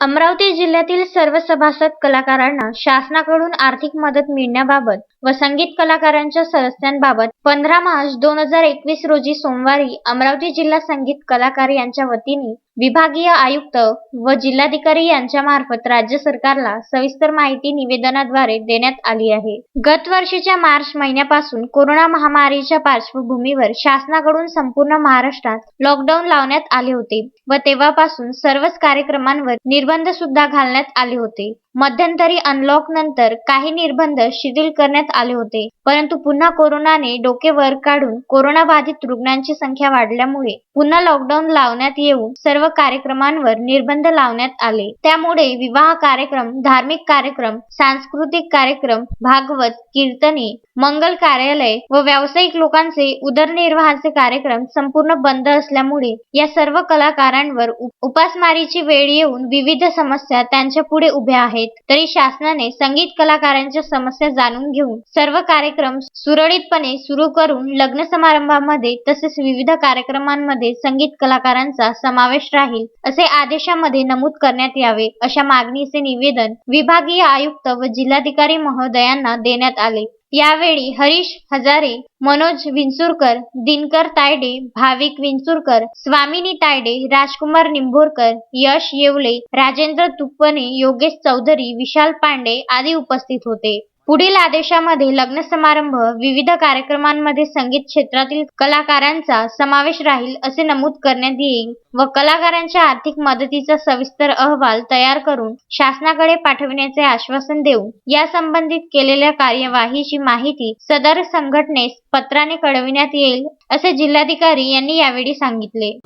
अमरावती जिल्ह्यातील सर्व सभासद कलाकारांना शासनाकडून आर्थिक मदत मिळण्याबाबत व संगीत कलाकारांच्या सदस्यांबाबत पंधरा मार्च दोन हजार एकवीस रोजी सोमवारी अमरावती जिल्हा संगीत कलाकार यांच्या वतीने विभागीय आयुक्त व जिल्हाधिकारी यांच्या मार्फत राज्य सरकारला सविस्तर माहिती निवेदनाद्वारे देण्यात आली आहे. गत वर्षीच्या मार्च महिन्यापासून कोरोना महामारीच्या पार्श्वभूमीवर शासनाकडून संपूर्ण महाराष्ट्रात लॉकडाऊन लावण्यात आले होते व तेव्हापासून सर्वच कार्यक्रमांवर निर्बंध सुद्धा घालण्यात आले होते. मध्यंतरी अनलॉक नंतर काही निर्बंध शिथिल करण्यात आले होते. परंतु पुन्हा कोरोनाने डोके वर काढून कोरोना बाधित रुग्णांची संख्या वाढल्यामुळे पुन्हा लॉकडाऊन लावण्यात येऊन सर्व कार्यक्रमांवर निर्बंध लावण्यात आले. त्यामुळे विवाह कार्यक्रम धार्मिक कार्यक्रम सांस्कृतिक कार्यक्रम भागवत कीर्तने मंगल कार्यालय व व्यावसायिक लोकांचे उदरनिर्वाहाचे कार्यक्रम संपूर्ण बंद असल्यामुळे या सर्व कलाकारांवर उपासमारीची वेळ येऊन विविध समस्या त्यांच्या पुढे उभ्या आहेत. तरी शासनाने संगीत कलाकारांच्या समस्या जाणून घेऊन सर्व कार्यक्रम सुरळीतपणे सुरू करून लग्न समारंभामध्ये तसेच विविध कार्यक्रमांमध्ये संगीत कलाकारांचा समावेश राहील असे आदेशामध्ये नमूद करण्यात यावे अशा मागणीचे निवेदन विभागीय आयुक्त व जिल्हाधिकारी महोदयांना देण्यात आले. यावेळी हरीश हजारे मनोज विंचुरकर दिनकर तायडे भाविक विंचुरकर स्वामिनी तायडे राजकुमार निंभोरकर यश येवले राजेंद्र तुप्पने योगेश चौधरी विशाल पांडे आदी उपस्थित होते. पुढील आदेशामध्ये लग्न समारंभ विविध कार्यक्रमांमध्ये संगीत क्षेत्रातील कलाकारांचा समावेश राहील असे नमूद करण्यात येईल व कलाकारांच्या आर्थिक मदतीचा सविस्तर अहवाल तयार करून शासनाकडे पाठविण्याचे आश्वासन देऊन या संबंधित केलेल्या कार्यवाहीची माहिती सदर संघटनेस पत्राने कळविण्यात येईल असे जिल्हाधिकारी यांनी यावेळी सांगितले.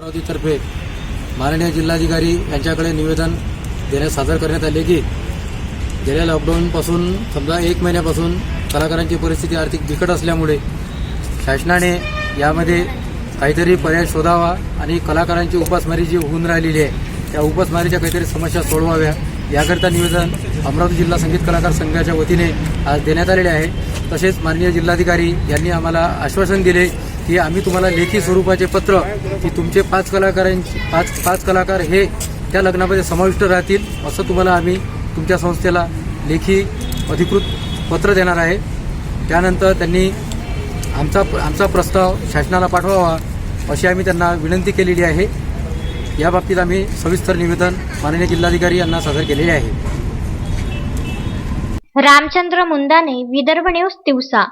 माननीय जिल्हाधिकारी यांच्याकडे निवेदन देण्यास सादर करण्यात आले की गेल्या लॉकडाऊनपासून समजा एक महिन्यापासून कलाकारांची परिस्थिती आर्थिक बिकट असल्यामुळे शासनाने यामध्ये काहीतरी पर्याय शोधावा आणि कलाकारांची उपासमारी जी होऊन राहिलेली आहे त्या उपासमारीच्या काहीतरी समस्या सोडवाव्या याकरिता निवेदन अमरावती जिल्हा संगीत कलाकार संघाच्या वतीने आज देण्यात आलेले आहे. तसेच माननीय जिल्हाधिकारी यांनी आम्हाला आश्वासन दिले की आम्ही तुम्हाला लेखी स्वरूपाचे पत्र की तुमचे पाच कलाकारांची पाच पाच कलाकार हे त्या लग्नामध्ये समाविष्ट राहतील असं तुम्हाला आम्ही तुमच्या संस्थेला लेखी अधिकृत पत्र देणार आहे. त्यानंतर त्यांनी आमचा आमचा प्रस्ताव शासनाला पाठवावा अशी आम्ही त्यांना विनंती केलेली आहे. या बाबतीत आम्ही सविस्तर निवेदन माननीय जिल्हाधिकारी यांना सादर केलेले आहे. रामचंद्र मुंदाने विदर्भ न्यूज तिवसा.